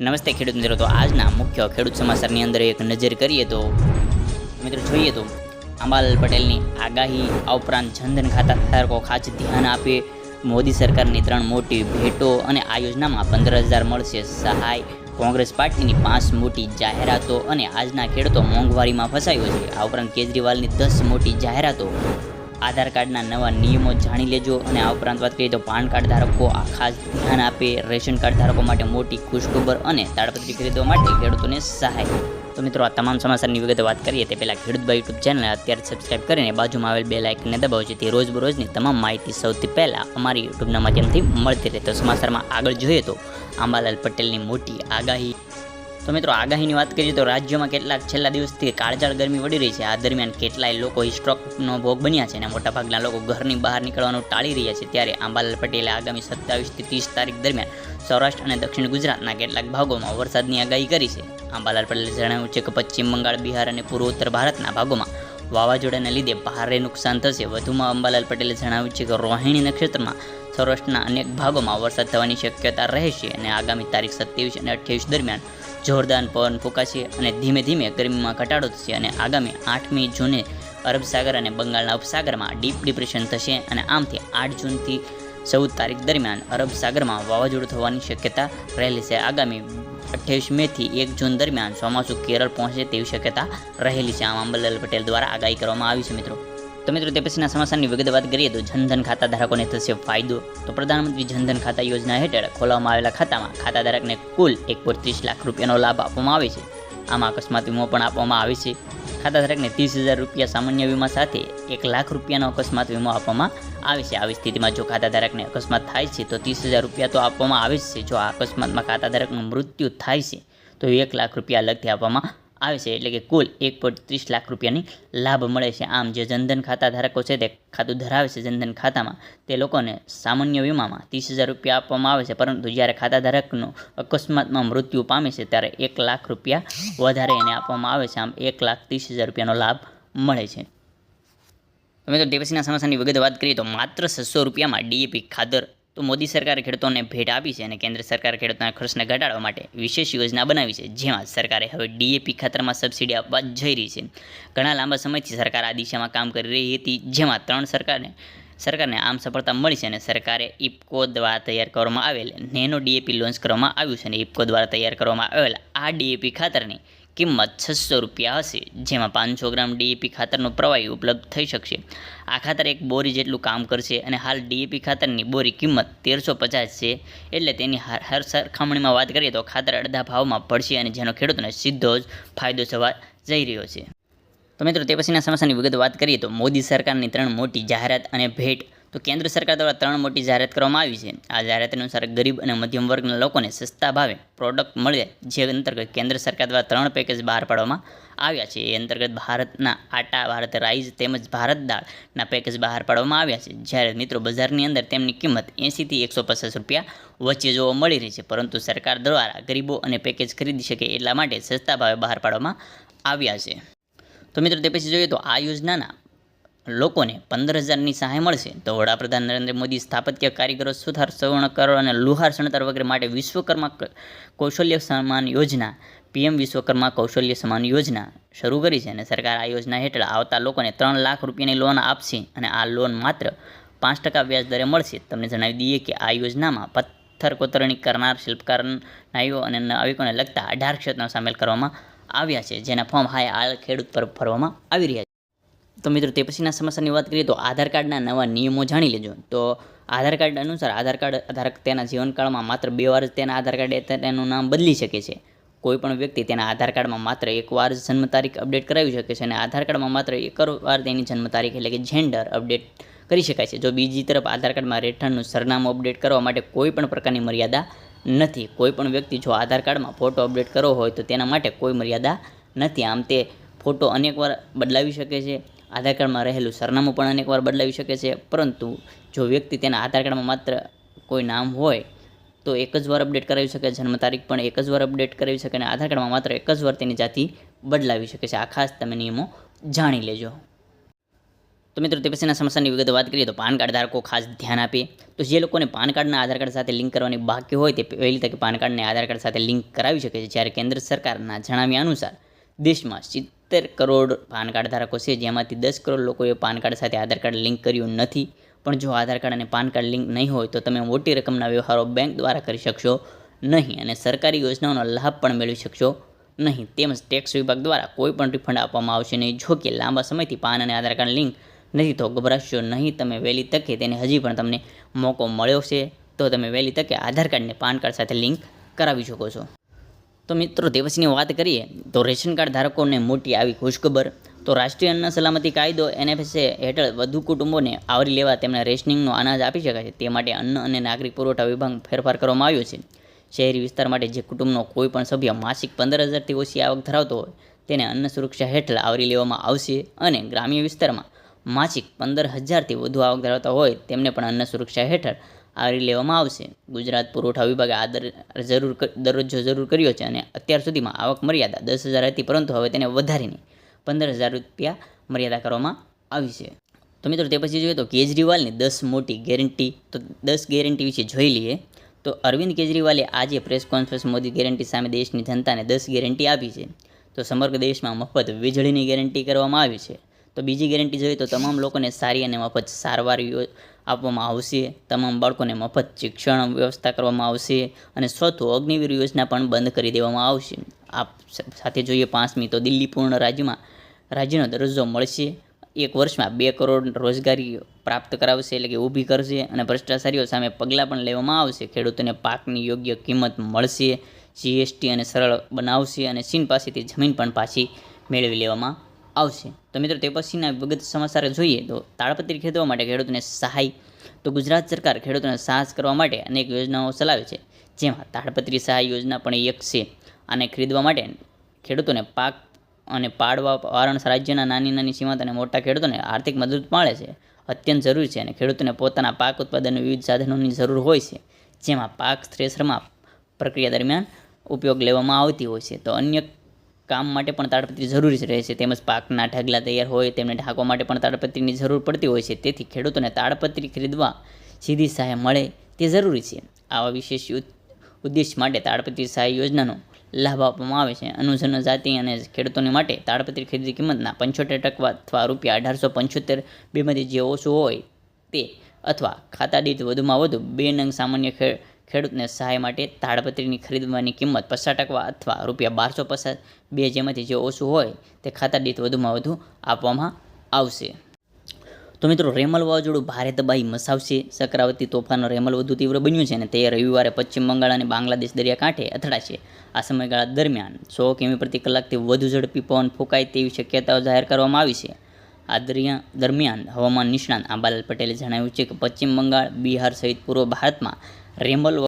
નમસ્તે ખેડૂત મિત્રો, તો આજના મુખ્ય ખેડૂત સમાચારની અંદર એક નજર કરીએ તો મિત્રો જોઈએ તો અંબાલાલ પટેલની આગાહી આ ઉપરાંત જનધન ખાતા ધારકો ખાસ ધ્યાન આપે, મોદી સરકારની ત્રણ મોટી ભેટો અને આ યોજનામાં પંદર હજાર મળશે સહાય, કોંગ્રેસ પાર્ટીની પાંચ મોટી જાહેરાતો અને આજના ખેડૂતો મોંઘવારીમાં ફસાયો છે. આ ઉપરાંત કેજરીવાલની દસ મોટી જાહેરાતો આધાર કાર્ડના નવા નિયમો જાણી લેજો અને આ ઉપરાંત વાત કરીએ તો પાન કાર્ડ ધારકો આ ખાસ ધ્યાન આપે, રેશન કાર્ડ ધારકો માટે મોટી ખુશખબર અને તાડપત્રી ખરીદવા માટે ખેડૂતોને સહાય. તો મિત્રો, આ તમામ સમાચારની વિગતે વાત કરીએ તે પહેલાં ખેડૂતભાઈ યુટ્યુબ ચેનલ અત્યારે સબસ્ક્રાઈબ કરીને બાજુમાં આવેલ બે લાઇકને દબાવો, જેથી રોજબરોજની તમામ માહિતી સૌથી પહેલાં અમારી યુટ્યુબના માધ્યમથી મળતી રહે. તો સમાચારમાં આગળ જોઈએ તો આંબાલાલ પટેલની મોટી આગાહી. તો મિત્રો, આગાહીની વાત કરીએ તો રાજ્યમાં કેટલાક છેલ્લા દિવસથી કાળજાળ ગરમી વળી રહી છે. આ દરમિયાન કેટલાય લોકો સ્ટ્રોકનો ભોગ બન્યા છે અને મોટાભાગના લોકો ઘરની બહાર નીકળવાનું ટાળી રહ્યા છે. ત્યારે આંબાલાલ પટેલે આગામી સત્તાવીસથી ત્રીસ તારીખ દરમિયાન સૌરાષ્ટ્ર અને દક્ષિણ ગુજરાતના કેટલાક ભાગોમાં વરસાદની આગાહી કરી છે. આંબાલાલ પટેલે જણાવ્યું છે કે પશ્ચિમ બંગાળ, બિહાર અને પૂર્વોત્તર ભારતના ભાગોમાં વાવાઝોડાને લીધે ભારે નુકસાન થશે. વધુમાં અંબાલાલ પટેલે જણાવ્યું છે કે રોહિણી નક્ષત્રમાં સૌરાષ્ટ્રના અનેક ભાગોમાં વરસાદ થવાની શક્યતા રહેશે અને આગામી તારીખ સત્યાવીસ અને અઠ્યાવીસ દરમિયાન જોરદાર પવન ફૂંકાશે અને ધીમે ધીમે ગરમીમાં ઘટાડો થશે અને આગામી આઠમી જૂને અરબ સાગર અને બંગાળના ઉપસાગરમાં ડીપ ડિપ્રેશન થશે અને આમથી આઠ જૂનથી ચૌદ તારીખ દરમિયાન અરબ સાગરમાં વાવાઝોડું થવાની શક્યતા રહેલી છે. આગામી અઠ્યાવીસ મેથી એક જૂન દરમિયાન ચોમાસું કેરળ પહોંચે તેવી શક્યતા રહેલી છે. આમ અંબલાલ પટેલ દ્વારા આગાહી કરવામાં આવી છે મિત્રો. તો મિત્રો, તે પછીના સમાચારની વિગત વાત કરીએ તો જનધન ખાતા ધારકોને થશે ફાયદો. તો પ્રધાનમંત્રી જનધન ખાતા યોજના હેઠળ ખોલવામાં આવેલા ખાતામાં ખાતા ધારકને કુલ એક પોઈન્ટ ત્રીસ લાખ રૂપિયાનો લાભ આપવામાં આવે છે. આમાં અકસ્માત વીમો પણ આપવામાં આવે છે. ખાતા ધારકને ત્રીસ હજાર રૂપિયા સામાન્ય વીમા સાથે એક લાખ રૂપિયાનો અકસ્માત વીમો આપવામાં આવે છે. આવી સ્થિતિમાં જો ખાતા ધારકને અકસ્માત થાય છે, તો ત્રીસ હજાર રૂપિયા તો આપવામાં આવે જ છે. જો આ અકસ્માતમાં ખાતાધારકનું મૃત્યુ થાય છે, તો એક લાખ રૂપિયા અલગથી આપવામાં આવે છે, એટલે કે કુલ એક પોઈન્ટ ત્રીસ લાખ રૂપિયાની લાભ મળે છે. આમ જે જનધન ખાતા ધારકો છે, તે ખાતું ધરાવે છે જનધન ખાતામાં, તે લોકોને સામાન્ય વીમામાં ત્રીસ હજાર રૂપિયા આપવામાં આવે છે. પરંતુ જ્યારે ખાતા ધારકનું અકસ્માતમાં મૃત્યુ પામે છે, ત્યારે એક લાખ રૂપિયા વધારે એને આપવામાં આવે છે. આમ એક લાખ ત્રીસ હજાર રૂપિયાનો લાભ મળે છે. તમે તો તે સમાચારની વિગતે વાત કરીએ તો માત્ર છસો રૂપિયામાં ડીએપી ખાતર તો મોદી સરકારે ખેડૂતોને ભેટ આપી છે અને કેન્દ્ર સરકારે ખેડૂતોના ખર્ચને ઘટાડવા માટે વિશેષ યોજના બનાવી છે, જેમાં સરકારે હવે ડીએપી ખાતરમાં સબસિડી આપવા જઈ રહી છે. ઘણા લાંબા સમયથી સરકાર આ દિશામાં કામ કરી રહી હતી, જેમાં ત્રણ સરકારને સરકારને આમ સફળતા મળી છે અને સરકારે ઇપકો દ્વારા તૈયાર કરવામાં આવેલ નેનો ડીએપી લોન્ચ કરવામાં આવ્યું છે અને ઇપકો દ્વારા તૈયાર કરવામાં આવેલ આ ડીએપી ખાતરની કિંમત છસો રૂપિયા હશે, જેમાં પાંચસો ગ્રામ ડીએપી ખાતરનો પ્રવાહી ઉપલબ્ધ થઈ શકશે. આ ખાતર એક બોરી જેટલું કામ કરશે અને હાલ ડીએપી ખાતરની બોરી કિંમત તેરસો પચાસ છે, એટલે તેની હર સરખામણીમાં વાત કરીએ તો ખાતર અડધા ભાવમાં પડશે અને જેનો ખેડૂતોને સીધો જ ફાયદો થવા જઈ રહ્યો છે. તો મિત્રો, તે પછીના સમસ્યાની વિગત વાત કરીએ તો મોદી સરકારની ત્રણ મોટી જાહેરાત અને ભેટ તો કેન્દ્ર સરકાર દ્વારા ત્રણ મોટી જાહેરાત કરવામાં આવી છે. આ જાહેરાત અનુસાર ગરીબ અને મધ્યમ વર્ગના લોકોને સસ્તા ભાવે પ્રોડક્ટ મળે જે અંતર્ગત કેન્દ્ર સરકાર દ્વારા ત્રણ પેકેજ બહાર પાડવામાં આવ્યા છે. એ અંતર્ગત ભારતના આટા, ભારત રાઈસ તેમજ ભારત દાળના પેકેજ બહાર પાડવામાં આવ્યા છે. જ્યારે મિત્રો બજારની અંદર તેમની કિંમત એંસીથી એકસો પચાસ રૂપિયા વચ્ચે જોવા મળી રહી છે. પરંતુ સરકાર દ્વારા ગરીબો અને પેકેજ ખરીદી શકે એટલા માટે સસ્તા ભાવે બહાર પાડવામાં આવ્યા છે. તો મિત્રો તે પછી જોઈએ તો આ યોજનાના લોકોને પંદર હજારની સહાય મળશે તો વડાપ્રધાન નરેન્દ્ર મોદી સ્થાપત્ય કારીગરો સુથાર, સવર્ણકારો અને લુહાર સણતર વગેરે માટે વિશ્વકર્મા કૌશલ્ય સન્માન યોજના, પીએમ વિશ્વકર્મા કૌશલ્ય સન્માન યોજના શરૂ કરી છે અને સરકાર આ યોજના હેઠળ આવતા લોકોને ત્રણ લાખ રૂપિયાની લોન આપશે અને આ લોન માત્ર પાંચ ટકા વ્યાજ દરે મળશે. તમને જણાવી દઈએ કે આ યોજનામાં પથ્થર કોતરણી કરનાર શિલ્પકાર નાઈઓ અને નાવિકોને લગતા અઢાર ક્ષેત્રો સામેલ કરવામાં આવ્યા છે, જેના ફોર્મ હાય આ ખેડૂત પર ભરવામાં આવી રહ્યા છે તો મિત્રો તે પછીના સમસ્યાની વાત કરીએ તો આધાર કાર્ડના નવા નિયમો જાણી લેજો. તો આધાર કાર્ડ અનુસાર આધાર કાર્ડ ધારક તેના જીવનકાળમાં માત્ર બે વાર જ તેના આધાર કાર્ડ તેનું નામ બદલી શકે છે. કોઈ પણ વ્યક્તિ તેના આધાર કાર્ડમાં માત્ર એકવાર જ જન્મ તારીખ અપડેટ કરાવી શકે છે અને આધાર કાર્ડમાં માત્ર એક વાર તેની જન્મ તારીખ એટલે કે જેન્ડર અપડેટ કરી શકાય છે. જો બીજી તરફ આધાર કાર્ડમાં રહેઠાણનું સરનામું અપડેટ કરવા માટે કોઈ પણ પ્રકારની મર્યાદા નથી. કોઈ પણ વ્યક્તિ જો આધાર કાર્ડમાં ફોટો અપડેટ કરવો હોય તો તેના માટે કોઈ મર્યાદા નથી. આમ તે ફોટો અનેકવાર બદલાવી શકે છે. આધાર કાર્ડમાં રહેલું સરનામું પણ અનેકવાર બદલાવી શકે છે. પરંતુ જો વ્યક્તિ તેના આધાર કાર્ડમાં માત્ર કોઈ નામ હોય, તો એક જ વાર અપડેટ કરાવી શકે, જન્મ તારીખ પણ એક જ વાર અપડેટ કરાવી શકે અને આધાર કાર્ડમાં માત્ર એક જ વાર તેની જાતિ બદલાવી શકે છે. આ ખાસ તમે નિયમો જાણી લેજો. તો મિત્રો, તે પછીના સમસ્યાની વિગત વાત કરીએ તો પાન કાર્ડ ધારકો ખાસ ધ્યાન આપે. તો જે લોકોને પાન કાર્ડના આધાર કાર્ડ સાથે લિંક કરવાની બાકી હોય, તે પહેલી તકે પાન કાર્ડને આધાર કાર્ડ સાથે લિંક કરાવી શકે છે. જ્યારે કેન્દ્ર સરકારના જણાવ્યા અનુસાર, દેશમાં સિત્તેર કરોડ પાન કાર્ડ ધારકો છે, જેમાંથી દસ કરોડ લોકોએ પાન કાર્ડ સાથે આધાર કાર્ડ લિંક કર્યું નથી. પણ જો આધાર કાર્ડ અને પાન કાર્ડ લિંક નહીં હોય, તો તમે મોટી રકમના વ્યવહારો બેંક દ્વારા કરી શકશો નહીં અને સરકારી યોજનાઓનો લાભ પણ મેળવી શકશો નહીં. તેમજ ટેક્સ વિભાગ દ્વારા કોઈ પણ રિફંડ આપવામાં આવશે નહીં. જો કે લાંબા સમયથી પાન અને આધાર કાર્ડ લિંક નથી, તો ગભરાશો નહીં. તમે વહેલી તકે તેને હજી પણ તમને મોકો મળ્યો છે, તો તમે વહેલી તકે આધાર કાર્ડને પાન કાર્ડ સાથે લિંક કરાવી શકો છો. તો મિત્રો, દિવસની વાત કરીએ તો રેશન કાર્ડ ધારકોને મોટી આવી ખુશખબર. તો રાષ્ટ્રીય અન્ન સલામતી કાયદો એનએફએસએ હેઠળ વધુ કુટુંબોને આવરી લેવા તેમને રેશનિંગનો અનાજ આપી શકાય છે. તે માટે અન્ન અને નાગરિક પુરવઠા વિભાગ ફેરફાર કરવામાં આવ્યો છે. શહેરી વિસ્તાર માટે જે કુટુંબનો કોઈ પણ સભ્ય માસિક પંદર હજારથી ઓછી આવક ધરાવતો હોય, તેને અન્ન સુરક્ષા હેઠળ આવરી લેવામાં આવશે અને ગ્રામ્ય વિસ્તારમાં માસિક પંદર હજારથી વધુ આવક ધરાવતા હોય, તેમને પણ અન્ન સુરક્ષા હેઠળ આવરી લેવામાં આવશે. ગુજરાત પુરવઠા વિભાગે આ દર જરૂર દરજ્જો જરૂર કર્યો છે અને અત્યાર સુધીમાં આવક મર્યાદા દસ હજાર હતી, પરંતુ હવે તેને વધારીને પંદર હજાર રૂપિયા મર્યાદા કરવામાં આવી છે. તો મિત્રો, તે પછી જોઈએ તો કેજરીવાલની દસ મોટી ગેરંટી, તો દસ ગેરંટી વિશે જોઈ લઈએ. તો અરવિંદ કેજરીવાલે આજે પ્રેસ કોન્ફરન્સ મોદી ગેરંટી સામે દેશની જનતાને દસ ગેરંટી આપી છે. તો સમગ્ર દેશમાં મફત વીજળીની ગેરંટી કરવામાં આવી છે. તો બીજી ગેરંટી જોઈએ તો તમામ લોકોને સારી અને મફત સારવાર આપવામાં આવશે. તમામ બાળકોને મફત શિક્ષણ વ્યવસ્થા કરવામાં આવશે અને ચોથું અગ્નિવીર યોજના પણ બંધ કરી દેવામાં આવશે. આ સાથે જોઈએ પાંચમી તો દિલ્હી પૂર્ણ રાજ્યમાં, રાજ્યનો દરજ્જો મળશે. એક વર્ષમાં બે કરોડ રોજગારી પ્રાપ્ત કરાવશે એટલે કે ઊભી કરશે અને ભ્રષ્ટાચારીઓ સામે પગલાં પણ લેવામાં આવશે. ખેડૂતોને પાકની યોગ્ય કિંમત મળશે. જીએસટી અને સરળ બનાવશે અને ચીન પાસેથી જમીન પણ પાછી મેળવી લેવામાં આવશે. તો મિત્રો તે પછીના વિગત સમાચાર જોઈએ તો તાળપત્રી ખેડવા માટે ખેડૂતોને સહાય, તો ગુજરાત સરકાર ખેડૂતોને સાહસ કરવા માટે અનેક યોજનાઓ ચલાવે છે. જેમાં તાળપત્રી સહાય યોજના પણ એક છે આને ખરીદવા માટે ખેડૂતોને પાક અને પાડવા વારાણસી રાજ્યના નાની નાની સીમાંત અને મોટા ખેડૂતોને આર્થિક મદદ મળે છે. અત્યંત જરૂરી છે અને ખેડૂતોને પોતાના પાક ઉત્પાદન વિવિધ સાધનોની જરૂર હોય છે, જેમાં પાક થ્રેસરમાં પ્રક્રિયા દરમિયાન ઉપયોગ લેવામાં આવતી હોય છે. તો અન્ય કામ માટે પણ તાડપત્રી જરૂરી રહે છે. તેમજ પાકના ઢગલા તૈયાર હોય, તેમને ઢાંકવા માટે પણ તાડપત્રીની જરૂર પડતી હોય છે. તેથી ખેડૂતોને તાડપત્રી ખરીદવા સીધી સહાય મળે તે જરૂરી છે. આવા વિશેષ ઉદ- ઉદ્દેશ માટે તાડપત્રી સહાય યોજનાનો લાભ આપવામાં આવે છે. અનુસૂચિત જાતિ અને ખેડૂતોની માટે તાડપત્રી ખરીદી કિંમતના પંચોતેર ટકા અથવા રૂપિયા અઢારસો પંચોતેર બેમાંથી જે ઓછું હોય તે અથવા ખાતા દીઠ વધુમાં વધુ બે નંગ સામાન્ય ખે- ખેડૂતને સહાય માટે તાડપત્રીની ખરીદવાની કિંમત પચાસ ટકા અથવા રૂપિયા બારસો પચાસ બે જેમાંથી જે ઓછું હોય તે ખાતા દીઠ વધુમાં વધુ આપવામાં આવશે. તો મિત્રો, રેમલ વાવાઝોડું ભારે તબાહી મસાવશે ચક્રાવતી તોફાનો રેમલ વધુ તીવ્ર બન્યું છે અને તે રવિવારે પશ્ચિમ બંગાળ અને બાંગ્લાદેશ દરિયાકાંઠે અથડાશે. આ સમયગાળા દરમિયાન સો કિમી પ્રતિ કલાકથી વધુ ઝડપી પવન ફૂંકાય તેવી શક્યતાઓ જાહેર કરવામાં આવી છે. આ દરિયા દરમિયાન હવામાન નિષ્ણાંત આંબાલાલ પટેલે જણાવ્યું છે કે પશ્ચિમ બંગાળ, બિહાર સહિત પૂર્વ ભારતમાં રેમલ